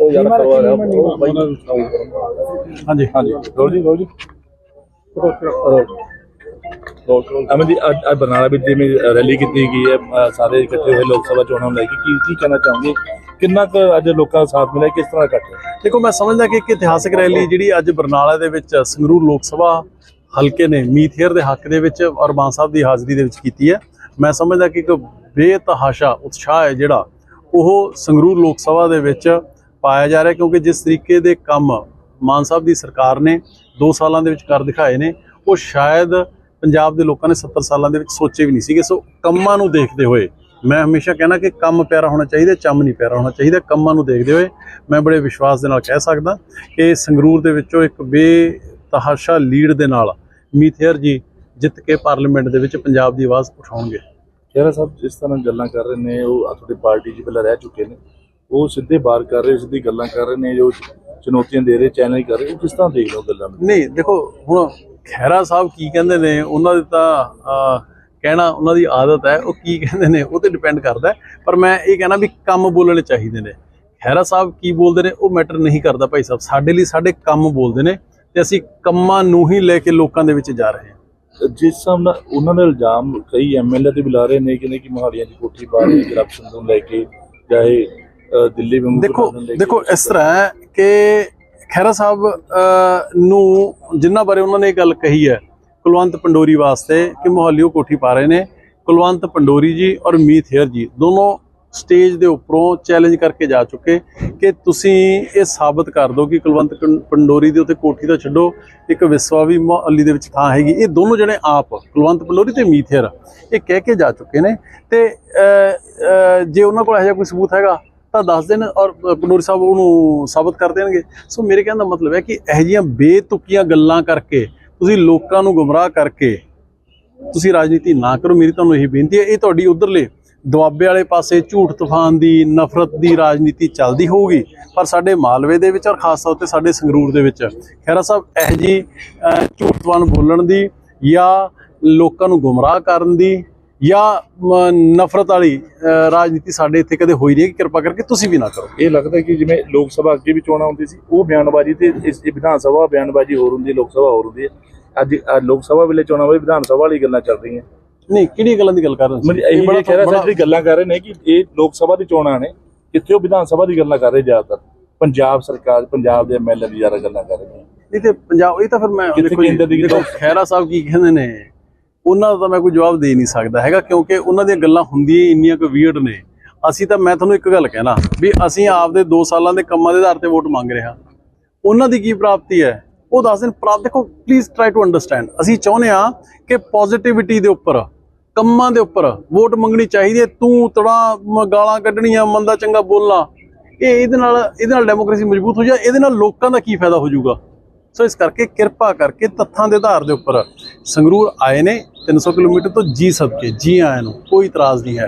ਉਹ ਯਾਰ ਕਰਵਾ ਰਿਹਾ ਉਹ ਬਾਈ ਹਾਂਜੀ ਹਾਂਜੀ। ਰੋਲ ਜੀ ਰੋਲ ਜੀ। ਅਮਨ ਜੀ ਅੱਜ ਬਰਨਾਲਾ ਵਿੱਚ ਜਿਵੇਂ ਰੈਲੀ ਕੀਤੀ ਗਈ ਹੈ ਸਾਰੇ ਇਕੱਠੇ ਹੋਏ ਲੋਕ ਸਭਾ ਚੋਣਾਂ ਨੂੰ ਲੈ ਕੇ ਕੀ ਕੀ ਕਹਿਣਾ ਚਾਹੋਗੇ? ਕਿੰਨਾ ਕੁ ਅੱਜ ਲੋਕਾਂ ਦਾ ਸਾਥ ਮਿਲਿਆ ਕਿਸ ਤਰ੍ਹਾਂ ਇਕੱਠ? ਦੇਖੋ ਮੈਂ ਸਮਝਦਾ ਕਿ ਇੱਕ ਇਤਿਹਾਸਕ ਰੈਲੀ ਜਿਹੜੀ ਅੱਜ ਬਰਨਾਲਾ ਦੇ ਵਿੱਚ ਸੰਗਰੂਰ ਲੋਕ ਸਭਾ ਹਲਕੇ ਨੇ ਮੀਥੇਰ ਦੇ ਹੱਕ ਦੇ ਵਿੱਚ ਔਰ ਮਾਨ ਸਾਹਿਬ ਦੀ ਹਾਜ਼ਰੀ ਦੇ ਵਿੱਚ ਕੀਤੀ ਹੈ। ਮੈਂ ਸਮਝਦਾ ਕਿ ਇੱਕ ਬੇਤਹਾਸ਼ਾ ਉਤਸ਼ਾਹ ਹੈ ਜਿਹੜਾ ਉਹ ਸੰਗਰੂਰ ਲੋਕ ਸਭਾ ਦੇ ਵਿੱਚ ਪਾਇਆ ਜਾ ਰਿਹਾ ਕਿਉਂਕਿ ਜਿਸ ਤਰੀਕੇ ਦੇ ਕੰਮ ਮਾਨ ਸਾਹਿਬ ਦੀ ਸਰਕਾਰ ਨੇ 2 ਸਾਲਾਂ ਦੇ ਵਿੱਚ ਕਰ ਦਿਖਾਏ ਨੇ, ਉਹ ਸ਼ਾਇਦ ਪੰਜਾਬ ਦੇ ਲੋਕਾਂ ਨੇ 70 ਸਾਲਾਂ ਦੇ ਵਿੱਚ ਸੋਚੇ ਵੀ ਨਹੀਂ ਸੀਗੇ। ਸੋ ਕੰਮਾਂ ਨੂੰ ਦੇਖਦੇ ਹੋਏ ਮੈਂ ਹਮੇਸ਼ਾ ਕਹਿਣਾ ਕਿ ਕੰਮ ਪਿਆਰਾ ਹੋਣਾ ਚਾਹੀਦਾ, ਚੰਮ ਨਹੀਂ ਪਿਆਰਾ ਹੋਣਾ ਚਾਹੀਦਾ, ਕੰਮਾਂ ਨੂੰ ਦੇਖਦੇ ਹੋਏ ਮੈਂ ਬੜੇ ਵਿਸ਼ਵਾਸ ਦੇ ਨਾਲ ਕਹਿ ਸਕਦਾ ਕਿ ਸੰਗਰੂਰ ਦੇ ਵਿੱਚੋਂ ਇੱਕ ਬੇਤਹਾਸ਼ਾ ਲੀਡ ਦੇ ਨਾਲ ਮੀਥੇਰ ਜੀ ਜਿੱਤ ਕੇ ਪਾਰਲੀਮੈਂਟ ਦੇ ਵਿੱਚ ਪੰਜਾਬ ਦੀ ਆਵਾਜ਼ ਉਠਾਉਣਗੇ। ਖਹਿਰਾ ਸਾਹਿਬ, ਜਿਸ ਤਰ੍ਹਾਂ ਗੱਲਾਂ ਕਰ ਰਹੇ ਨੇ, ਉਹ ਆ ਤੁਹਾਡੀ ਪਾਰਟੀ 'ਚ ਪਹਿਲਾਂ ਰਹਿ ਚੁੱਕੇ ਨੇ। ਉਹ ਸਿੱਧੇ ਬਾਹਰ ਕਰ ਰਹੇ ਸਿੱਧੀ ਗੱਲਾਂ ਕਰ ਰਹੇ ਨੇ ਜੋ ਚੁਣੌਤੀਆਂ ਦੇ ਰਹੇ ਚੈਲੰਜ ਕਰ ਰਹੇ ਉਹ ਕਿਸ ਤਰ੍ਹਾਂ ਦੇਖ ਲਓ ਗੱਲਾਂ ਨੂੰ? ਨਹੀਂ ਦੇਖੋ ਹੁਣ ਖਹਿਰਾ ਸਾਹਿਬ ਕੀ ਕਹਿੰਦੇ ਨੇ ਉਹਨਾਂ ਦੇ ਤਾਂ ਕਹਿਣਾ ਉਹਨਾਂ ਦੀ ਆਦਤ ਹੈ ਉਹ ਕੀ ਕਹਿੰਦੇ ਨੇ ਉਹ ਤੇ ਡਿਪੈਂਡ ਕਰਦਾ। ਪਰ ਮੈਂ ਇਹ ਕਹਿਣਾ ਵੀ ਕੰਮ ਬੋਲਣੇ ਚਾਹੀਦੇ ਨੇ। ਖਹਿਰਾ ਸਾਹਿਬ ਕੀ ਬੋਲਦੇ ਨੇ ਉਹ ਮੈਟਰ ਨਹੀਂ ਕਰਦਾ ਭਾਈ ਸਾਹਿਬ। ਸਾਡੇ ਲਈ ਸਾਡੇ ਕੰਮ ਬੋਲਦੇ ਨੇ ਤੇ ਅਸੀਂ ਕੰਮਾਂ ਨੂੰ ਹੀ ਲੈ ਕੇ ਲੋਕਾਂ ਦੇ ਵਿੱਚ ਜਾ ਰਹੇ ਹਾਂ। ਜਿਸ ਹਿਸਾਬ ਨਾਲ ਉਹਨਾਂ ਦੇ ਇਲਜ਼ਾਮ ਕਈ ਐਮਐਲਏ ਤੇ ਵੀ ਲਾ ਰਹੇ ਨੇ ਕਿ ਨਹੀਂ ਕਿ ਮਹਾੜੀਆਂ ਦੀ ਕੋਠੀ ਪਾ ਰਹੇ ਕਰਪਸ਼ਨ ਨੂੰ ਲੈ ਕੇ ਚਾਹੇ ਦਿੱਲੀ ਵਾਂਗੂ ਦੇਖੋ ਦੇਖੋ ਇਸ ਤਰ੍ਹਾਂ ਹੈ ਕਿ ਖਹਿਰਾ ਸਾਹਿਬ ਨੂੰ ਜਿੰਨਾ ਬਾਰੇ ਉਹਨਾਂ ਨੇ ਇਹ ਗੱਲ ਕਹੀ ਹੈ ਕੁਲਵੰਤ ਪੰਡੋਰੀ ਵਾਸਤੇ ਕਿ ਮੁਹੱਲਿਓ ਕੋਠੀ ਪਾ ਰਹੇ ਨੇ ਕੁਲਵੰਤ ਪੰਡੋਰੀ ਜੀ ਔਰ ਮੀਤ ਹੇਅਰ ਜੀ ਦੋਨੋਂ ਸਟੇਜ ਦੇ ਉੱਪਰੋਂ ਚੈਲੰਜ ਕਰਕੇ ਜਾ ਚੁੱਕੇ ਕਿ ਤੁਸੀਂ ਇਹ ਸਾਬਤ ਕਰ ਦਿਓ ਕਿ ਕੁਲਵੰਤ ਪੰਡੋਰੀ ਦੇ ਉੱਤੇ ਕੋਠੀ ਤਾਂ ਛੱਡੋ ਇੱਕ ਵਿਸਵਾ ਵੀ ਮੁਹੱਲੀ ਦੇ ਵਿੱਚ ਥਾਂ ਹੈਗੀ ਇਹ ਦੋਨੋਂ ਜਣੇ ਆਪ ਕੁਲਵੰਤ ਪੰਡੋਰੀ ਤੇ ਮੀਤ ਹੇਅਰ ਇਹ ਕਹਿ ਕੇ ਜਾ ਚੁੱਕੇ ਨੇ ਤੇ ਜੇ ਉਹਨਾਂ ਕੋਲ ਇਹੋ ਜਿਹਾ ਕੋਈ ਸਬੂਤ ਹੈਗਾ ਤਾਂ ਦੱਸ ਦੇਣ ਔਰ ਪੰਡੋਰੀ ਸਾਹਿਬ ਉਹਨੂੰ ਸਾਬਤ ਕਰ ਦੇਣਗੇ। ਸੋ ਮੇਰੇ ਕਹਿਣ ਦਾ ਮਤਲਬ ਹੈ ਕਿ ਇਹੋ ਜਿਹੀਆਂ ਬੇਤੁਕੀਆਂ ਗੱਲਾਂ ਕਰਕੇ, ਤੁਸੀਂ ਲੋਕਾਂ ਨੂੰ ਗੁੰਮਰਾਹ ਕਰਕੇ, ਤੁਸੀਂ ਰਾਜਨੀਤੀ ਨਾ ਕਰੋ। ਮੇਰੀ ਤੁਹਾਨੂੰ ਇਹੀ ਬੇਨਤੀ ਹੈ, ਇਹ ਤੁਹਾਡੀ ਉਧਰਲੇ ਦੁਆਬੇ ਵਾਲੇ ਪਾਸੇ ਝੂਠ ਤੂਫਾਨ ਦੀ, ਨਫ਼ਰਤ ਦੀ ਰਾਜਨੀਤੀ ਚੱਲਦੀ ਹੋਊਗੀ, ਪਰ ਸਾਡੇ ਮਾਲਵੇ ਦੇ ਵਿੱਚ ਔਰ ਖਾਸ ਤੌਰ ਤੇ ਸਾਡੇ ਸੰਗਰੂਰ ਦੇ ਵਿੱਚ ਖੈਰਾ ਸਾਹਿਬ, ਇਹ ਜੀ ਝੂਠ ਤੂਫਾਨ ਬੋਲਣ ਦੀ ਜਾਂ ਲੋਕਾਂ ਨੂੰ ਗੁੰਮਰਾਹ ਕਰਨ ਦੀ ਜਾਂ ਨਫ਼ਰਤ ਵਾਲੀ ਰਾਜਨੀਤੀ ਸਾਡੇ ਇੱਥੇ ਕਦੇ ਹੋਈ ਨਹੀਂ ਹੈ ਕਿਰਪਾ ਕਰਕੇ ਤੁਸੀਂ ਵੀ ਨਾ ਕਰੋ। ਇਹ ਲੱਗਦਾ ਕਿ ਜਿਵੇਂ ਲੋਕ ਸਭਾ ਅੱਗੇ ਵੀ ਚੋਣਾਂ ਹੁੰਦੀ ਸੀ ਉਹ ਬਿਆਨਬਾਜ਼ੀ ਤੇ ਇਸ ਵਿਧਾਨ ਸਭਾ ਬਿਆਨਬਾਜ਼ੀ ਹੋਰ ਹੁੰਦੀ ਲੋਕ ਸਭਾ ਹੋਰ ਹੁੰਦੀ ਹੈ। ਅੱਜ ਲੋਕ ਸਭਾ ਵੇਲੇ ਚੋਣਾਂ ਵੇਲੇ ਵਿਧਾਨ ਸਭਾ ਵਾਲੀ ਗੱਲਾਂ ਚੱਲ ਰਹੀਆਂ। ਨਹੀਂ ਕਿਹੜੀਆਂ ਗੱਲਾਂ ਦੀ ਗੱਲ ਕਰ ਰਹੇ ਮਤਲਬ ਇਹ ਬੜਾ- ਕਹਿ ਰਿਹਾ ਜਿਹੜੀ ਗੱਲਾਂ ਕਰ ਰਹੇ ਨੇ ਕਿ ਇਹ ਲੋਕ ਸਭਾ ਦੀ ਚੋਣਾਂ ਨੇ ਕਿੱਥੇ ਉਹ ਵਿਧਾਨ ਸਭਾ ਦੀ ਗੱਲਾਂ ਕਰ ਰਹੇ ਜ਼ਿਆਦਾਤਰ? ਪੰਜਾਬ ਸਰਕਾਰ ਪੰਜਾਬ ਦੇ ਐਮਐਲਏ ਦੀ ਜ਼ਿਆਦਾ ਗੱਲਾਂ ਕਰ ਰਹੇ ਨੇ ਨਹੀਂ ਤੇ ਪੰਜਾਬ ਇਹ ਤਾਂ ਫਿਰ ਮੈਂ ਦੇਖੋ ਖਹਿਰਾ ਸਾਹਿਬ ਕੀ ਕਹਿੰਦੇ ਨੇ ਉਹਨਾਂ ਦਾ ਤਾਂ ਮੈਂ ਕੋਈ ਜਵਾਬ ਦੇ ਨਹੀਂ ਸਕਦਾ ਹੈਗਾ, ਕਿਉਂਕਿ ਉਹਨਾਂ ਦੀਆਂ ਗੱਲਾਂ ਹੁੰਦੀਆਂ ਹੀ ਇੰਨੀਆਂ ਕੁ ਵੀਅਰਡ ਨੇ। ਅਸੀਂ ਤਾਂ, ਮੈਂ ਤੁਹਾਨੂੰ ਇੱਕ ਗੱਲ ਕਹਿਣਾ ਵੀ ਅਸੀਂ ਆਪਦੇ 2 ਸਾਲਾਂ ਦੇ ਕੰਮਾਂ ਦੇ ਆਧਾਰ ਤੇ ਵੋਟ ਮੰਗ ਰਹੇ ਹਾਂ। ਉਹਨਾਂ ਦੀ ਕੀ ਪ੍ਰਾਪਤੀ ਹੈ? ਉਹ ਦੱਸ ਦਿਨ ਪ੍ਰਾਪਤ ਦੇਖੋ ਪਲੀਜ਼ ਟਰਾਈ ਟੂ ਅੰਡਰਸਟੈਂਡ ਅਸੀਂ ਚਾਹੁੰਦੇ ਹਾਂ ਕਿ ਪੋਜ਼ਿਟਿਵਿਟੀ ਦੇ ਉੱਪਰ, ਕੰਮਾਂ ਦੇ ਉੱਪਰ ਵੋਟ ਮੰਗਣੀ ਚਾਹੀਦੀ ਹੈ। ਤੂੰ ਤੜਾ ਗਾਲਾਂ ਕੱਢਣੀਆਂ, ਮੰਦਾ ਚੰਗਾ ਬੋਲਣਾ। ਇਹ ਇਹਦੇ ਨਾਲ ਇਹਦੇ ਨਾਲ ਡੈਮੋਕ੍ਰੇਸੀ ਮਜ਼ਬੂਤ ਹੋ ਜਾ ਇਹਦੇ ਨਾਲ ਲੋਕਾਂ ਦਾ ਕੀ ਫਾਇਦਾ ਹੋ ਜਾਊਗਾ? ਸੋ ਇਸ ਕਰਕੇ ਕਿਰਪਾ ਕਰਕੇ ਤੱਥਾਂ ਦੇ ਆਧਾਰ ਦੇ ਉੱਪਰ ਸੰਗਰੂਰ ਆਏ ਨੇ 300 ਕਿਲੋਮੀਟਰ ਤੋਂ ਜੀ ਸਦਕੇ ਜੀ ਆਇਆਂ ਨੂੰ ਕੋਈ ਇਤਰਾਜ਼ ਨਹੀਂ ਹੈ।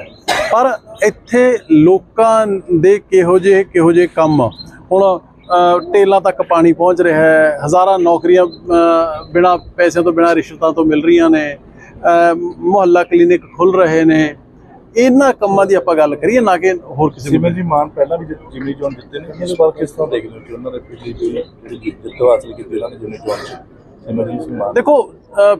ਪਰ ਇੱਥੇ ਲੋਕਾਂ ਦੇ ਕਿਹੋ ਜਿਹੇ ਕਿਹੋ ਜਿਹੇ ਕੰਮ? ਹੁਣ ਅ, ਟੇਲਾਂ ਤੱਕ ਪਾਣੀ ਪਹੁੰਚ ਰਿਹਾ ਹੈ ਹਜ਼ਾਰਾਂ ਨੌਕਰੀਆਂ ਬਿਨਾ ਪੈਸਿਆਂ ਤੋਂ ਬਿਨਾ ਰਿਸ਼ਵਤਾਂ ਤੋਂ ਮਿਲ ਰਹੀਆਂ ਨੇ ਮੁਹੱਲਾ ਕਲੀਨਿਕ ਖੁੱਲ ਰਹੇ ਨੇ ਇਹਨਾਂ ਕੰਮਾਂ ਦੀ ਆਪਾਂ ਗੱਲ ਕਰੀਏ ਨਾ ਕਿ ਹੋਰ ਕਿਸੇ ਸਿਮਰ ਜੀ ਮਾਨ ਪਹਿਲਾਂ ਵੀ ਜਿਮਨੀ ਚੋਣ ਜਿੱਤੇ ਨੇ ਇਸ ਵਾਰ ਕਿਸ ਤਰ੍ਹਾਂ ਦੇਖਦੇ ਹੋ ਕਿ ਉਹਨਾਂ ਨੇ ਪਿਛਲੀ ਜਿਹੜੀ ਜਿੱਤ ਹਾਸਲ ਕੀਤੀ ਉਹਨਾਂ ਨੇ ਜਿਮਨੀ ਸਿਮਰਜੀਤ ਸਿੰਘ ਮਾਨ ਦੇਖੋ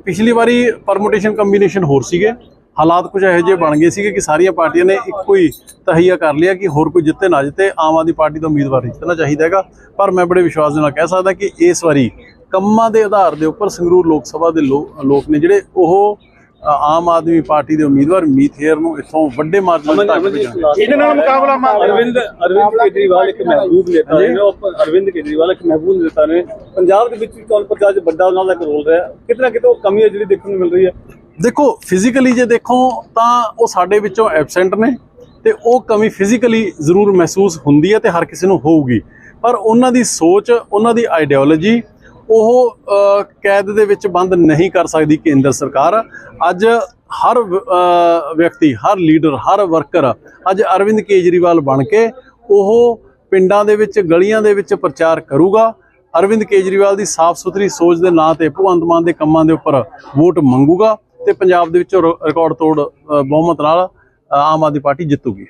ਪਿਛਲੀ ਵਾਰੀ ਪਰਮੋਟੇਸ਼ਨ ਕੰਬੀਨੇਸ਼ਨ ਹੋਰ ਸੀਗੇ। ਹਾਲਾਤ ਕੁਝ ਇਹੋ ਜਿਹੇ ਬਣ ਗਏ ਸੀਗੇ ਕਿ ਸਾਰੀਆਂ ਪਾਰਟੀਆਂ ਨੇ ਇੱਕੋ ਹੀ ਤਹਈਆ ਕਰ ਲਿਆ ਕਿ ਹੋਰ ਕੋਈ ਜਿੱਤੇ ਨਾ ਜਿੱਤੇ ਆਮ ਆਦਮੀ ਪਾਰਟੀ ਦਾ ਉਮੀਦਵਾਰ ਜਿੱਤਣਾ ਚਾਹੀਦਾ ਹੈਗਾ। ਪਰ ਮੈਂ ਬੜੇ ਵਿਸ਼ਵਾਸ ਦੇ ਨਾਲ ਕਹਿ ਸਕਦਾ ਕਿ ਇਸ ਵਾਰੀ ਕੰਮਾਂ ਦੇ ਆਧਾਰ ਦੇ ਉੱਪਰ ਸੰਗਰੂਰ ਲੋਕ ਸਭਾ ਦੇ ਲੋਕ ਨੇ ਜਿਹੜੇ ਉਹ ਆਮ ਆਦਮੀ ਪਾਰਟੀ ਦੇ ਉਮੀਦਵਾਰ ਮੀਥੇਰ ਨੂੰ ਇੱਥੋਂ ਵੱਡੇ ਮਾਰਜਨ ਤੱਕ। ਇਹਦੇ ਨਾਲ ਮੁਕਾਬਲਾ ਅਰਵਿੰਦ ਅਰਵਿੰਦ ਕੇਜਰੀਵਾਲ ਇੱਕ ਮਹਿਬੂਬ ਨੇਤਾ ਨੇ ਉਹ ਅਰਵਿੰਦ ਕੇਜਰੀਵਾਲ ਇੱਕ ਮਹਿਬੂਬ ਨੇਤਾ ਨੇ। ਪੰਜਾਬ ਦੇ ਵਿੱਚ ਕੌਣ ਪ੍ਰਕਾਸ਼ ਵੱਡਾ ਉਹਨਾਂ ਦਾ ਇੱਕ ਰੋਲ ਰਿਹਾ। ਕਿਤਨਾ ਕਿਤੇ ਉਹ ਕਮੀ ਹੈ ਜਿਹੜੀ ਦੇਖਣ ਨੂੰ ਮਿਲ ਰਹੀ ਹੈ। ਦੇਖੋ ਫਿਜ਼ੀਕਲੀ ਜੇ ਦੇਖੋ ਤਾਂ ਉਹ ਸਾਡੇ ਵਿੱਚੋਂ ਐਬਸੈਂਟ ਨੇ ਤੇ ਉਹ ਕਮੀ ਫਿਜ਼ੀਕਲੀ ਜ਼ਰੂਰ ਮਹਿਸੂਸ ਹੁੰਦੀ ਹੈ ਤੇ ਹਰ ਕਿਸੇ ਨੂੰ ਹੋਊਗੀ। ਪਰ ਉਹਨਾਂ ਦੀ ਸੋਚ ਉਹਨਾਂ ਦੀ ਆਈਡੀਓਲੋਜੀ ਉਹ ਕੈਦ ਦੇ ਵਿੱਚ ਬੰਦ ਨਹੀਂ ਕਰ ਸਕਦੀ ਕੇਂਦਰ ਸਰਕਾਰ। ਅੱਜ ਹਰ ਵਿਅਕਤੀ, ਹਰ ਲੀਡਰ, ਹਰ ਵਰਕਰ ਅੱਜ ਅਰਵਿੰਦ ਕੇਜਰੀਵਾਲ ਬਣ ਕੇ ਉਹ ਪਿੰਡਾਂ ਦੇ ਵਿੱਚ, ਗਲੀਆਂ ਦੇ ਵਿੱਚ ਪ੍ਰਚਾਰ ਕਰੂਗਾ। ਅਰਵਿੰਦ ਕੇਜਰੀਵਾਲ ਦੀ ਸਾਫ਼ ਸੁਥਰੀ ਸੋਚ ਦੇ ਨਾਂ ਤੇ ਭਗਵੰਤ ਮਾਨ ਦੇ ਕੰਮਾਂ ਦੇ ਉੱਪਰ ਵੋਟ ਮੰਗੂਗਾ ਤੇ ਪੰਜਾਬ ਦੇ ਵਿੱਚੋਂ ਰਿ- ਰਿਕਾਰਡ ਤੋੜ ਬਹੁਮਤ ਨਾਲ ਆਮ ਆਦਮੀ ਪਾਰਟੀ ਜਿੱਤੂਗੀ।